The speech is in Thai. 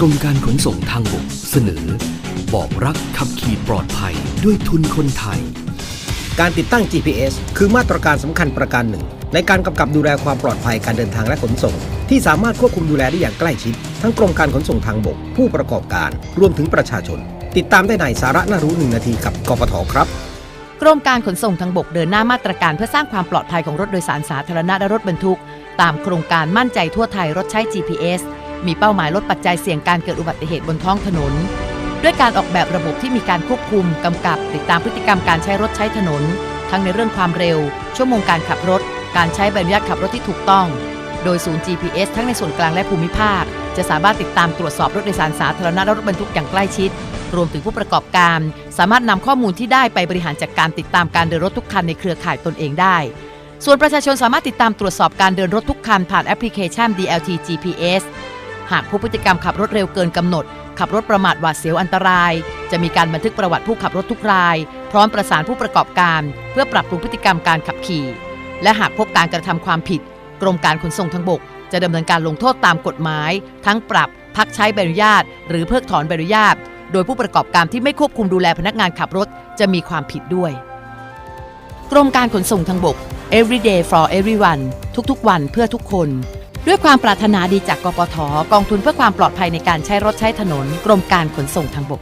กรมการขนส่งทางบกเสนอ บอกรักขับขี่ปลอดภัยด้วยทุนคนไทย การติดตั้ง GPS คือมาตรการสำคัญประการหนึ่ง ในการกำกับดูแลความปลอดภัยการเดินทางและขนส่ง ที่สามารถควบคุมดูแลได้อย่างใกล้ชิด ทั้งกรมการขนส่งทางบก ผู้ประกอบการ รวมถึงประชาชน ติดตามได้ในสาระน่ารู้หนึ่งนาทีกับกปทครับกรมการขนส่งทางบกเดินหน้ามาตรการเพื่อสร้างความปลอดภัยของรถโดยสารสาธารณะและรถบรรทุก ตามโครงการมั่นใจทั่วไทยรถใช้ GPS มีเป้าหมายลดปัจจัยเสี่ยงการเกิดอุบัติเหตุบนท้องถนน ด้วยการออกแบบระบบที่มีการควบคุมกำกับติดตามพฤติกรรมการใช้รถใช้ถนน ทั้งในเรื่องความเร็ว ชั่วโมงการขับรถ การใช้ใบอนุญาตขับรถที่ถูกต้อง โดยศูนย์ GPS ทั้งในส่วนกลางและภูมิภาค จะสามารถติดตามตรวจสอบรถโดยสารสาธารณะและรถบรรทุกอย่างใกล้ชิด รวมถึงผู้ประกอบการ สามารถนำข้อมูลที่ได้ไปบริหารจัดการติดตามการเดินรถทุกคันในเครือข่ายตนเองได้ส่วนประชาชนสามารถติดตามตรวจสอบการเดินรถทุกคันผ่านแอปพลิเคชัน DLT GPS หากพบพฤติกรรมขับรถเร็วเกินกำหนด ขับรถประมาทหวาดเสียวอันตราย จะมีการบันทึกประวัติผู้ขับรถทุกราย พร้อมประสานผู้ประกอบการ เพื่อปรับปรุงพฤติกรรมการขับขี่ และหากพบการกระทำความผิด กรมการขนส่งทางบก จะดำเนินการลงโทษตามกฎหมาย ทั้งปรับ พักใช้ใบอนุญาต หรือเพิกถอนใบอนุญาต โดยผู้ประกอบการที่ไม่ควบคุมดูแลพนักงานขับรถจะมีความผิดด้วย กรมการขนส่งทางบก everyday for everyone ทุกๆ วันเพื่อทุกคน ด้วยความปรารถนาดีจากกปทกองทุนเพื่อความปลอดภัยในการใช้รถใช้ถนน กรมการขนส่งทางบก